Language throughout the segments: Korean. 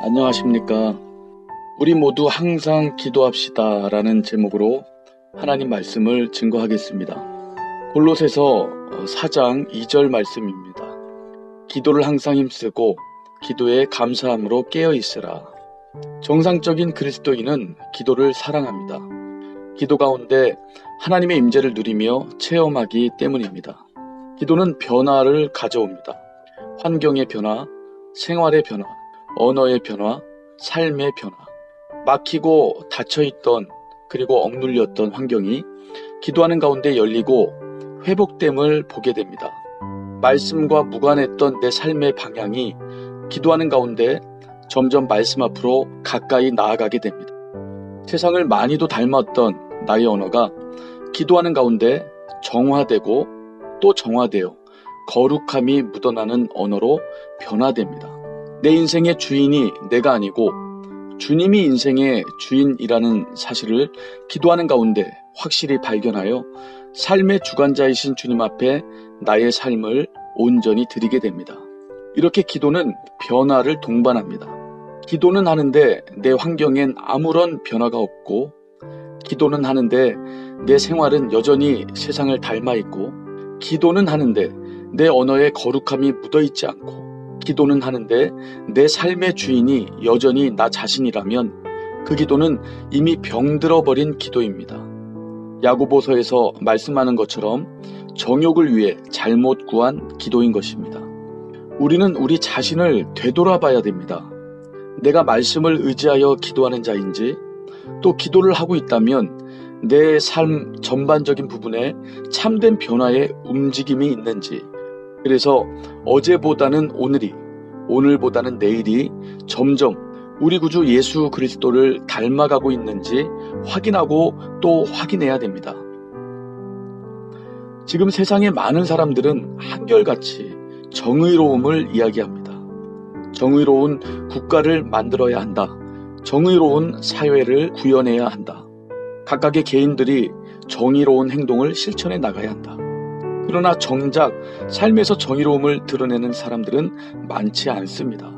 안녕하십니까. 우리 모두 항상 기도합시다 라는 제목으로 하나님 말씀을 증거하겠습니다. 골로새서 4장 2절 말씀입니다. 기도를 항상 힘쓰고 기도에 감사함으로 깨어 있으라. 정상적인 그리스도인은 기도를 사랑합니다. 기도 가운데 하나님의 임재를 누리며 체험하기 때문입니다. 기도는 변화를 가져옵니다. 환경의 변화, 생활의 변화, 언어의 변화, 삶의 변화. 막히고 닫혀있던 그리고 억눌렸던 환경이 기도하는 가운데 열리고 회복됨을 보게 됩니다. 말씀과 무관했던 내 삶의 방향이 기도하는 가운데 점점 말씀 앞으로 가까이 나아가게 됩니다. 세상을 많이도 닮았던 나의 언어가 기도하는 가운데 정화되고 또 정화되어 거룩함이 묻어나는 언어로 변화됩니다. 내 인생의 주인이 내가 아니고 주님이 인생의 주인이라는 사실을 기도하는 가운데 확실히 발견하여 삶의 주관자이신 주님 앞에 나의 삶을 온전히 드리게 됩니다. 이렇게 기도는 변화를 동반합니다. 기도는 하는데 내 환경엔 아무런 변화가 없고, 기도는 하는데 내 생활은 여전히 세상을 닮아 있고, 기도는 하는데 내 언어에 거룩함이 묻어 있지 않고, 기도는 하는데 내 삶의 주인이 여전히 나 자신이라면 그 기도는 이미 병들어 버린 기도입니다. 야고보서에서 말씀하는 것처럼 정욕을 위해 잘못 구한 기도인 것입니다. 우리는 우리 자신을 되돌아봐야 됩니다. 내가 말씀을 의지하여 기도하는 자인지 또 기도를 하고 있다면 내 삶 전반적인 부분에 참된 변화의 움직임이 있는지 그래서 어제보다는 오늘이, 오늘보다는 내일이 점점 우리 구주 예수 그리스도를 닮아가고 있는지 확인하고 또 확인해야 됩니다. 지금 세상의 많은 사람들은 한결같이 정의로움을 이야기합니다. 정의로운 국가를 만들어야 한다. 정의로운 사회를 구현해야 한다. 각각의 개인들이 정의로운 행동을 실천해 나가야 한다. 그러나 정작 삶에서 정의로움을 드러내는 사람들은 많지 않습니다.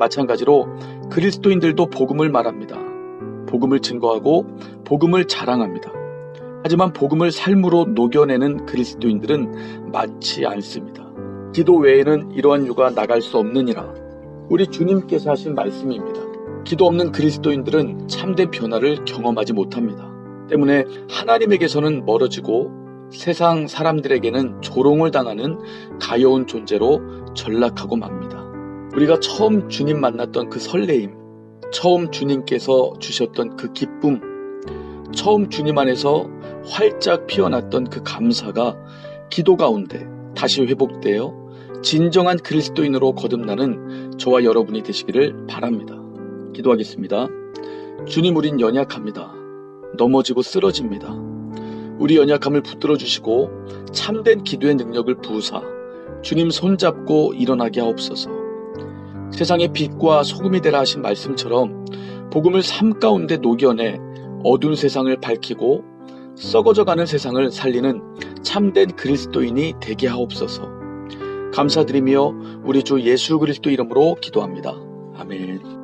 마찬가지로 그리스도인들도 복음을 말합니다. 복음을 증거하고 복음을 자랑합니다. 하지만 복음을 삶으로 녹여내는 그리스도인들은 많지 않습니다. 기도 외에는 이러한 유가 나갈 수 없느니라. 우리 주님께서 하신 말씀입니다. 기도 없는 그리스도인들은 참된 변화를 경험하지 못합니다. 때문에 하나님에게서는 멀어지고 세상 사람들에게는 조롱을 당하는 가여운 존재로 전락하고 맙니다. 우리가 처음 주님 만났던 그 설레임, 처음 주님께서 주셨던 그 기쁨, 처음 주님 안에서 활짝 피어났던 그 감사가 기도 가운데 다시 회복되어 진정한 그리스도인으로 거듭나는 저와 여러분이 되시기를 바랍니다. 기도하겠습니다. 주님 우린 연약합니다. 넘어지고 쓰러집니다. 우리 연약함을 붙들어 주시고 참된 기도의 능력을 부으사 주님 손잡고 일어나게 하옵소서. 세상의 빛과 소금이 되라 하신 말씀처럼 복음을 삶 가운데 녹여내 어두운 세상을 밝히고 썩어져가는 세상을 살리는 참된 그리스도인이 되게 하옵소서. 감사드리며 우리 주 예수 그리스도 이름으로 기도합니다. 아멘.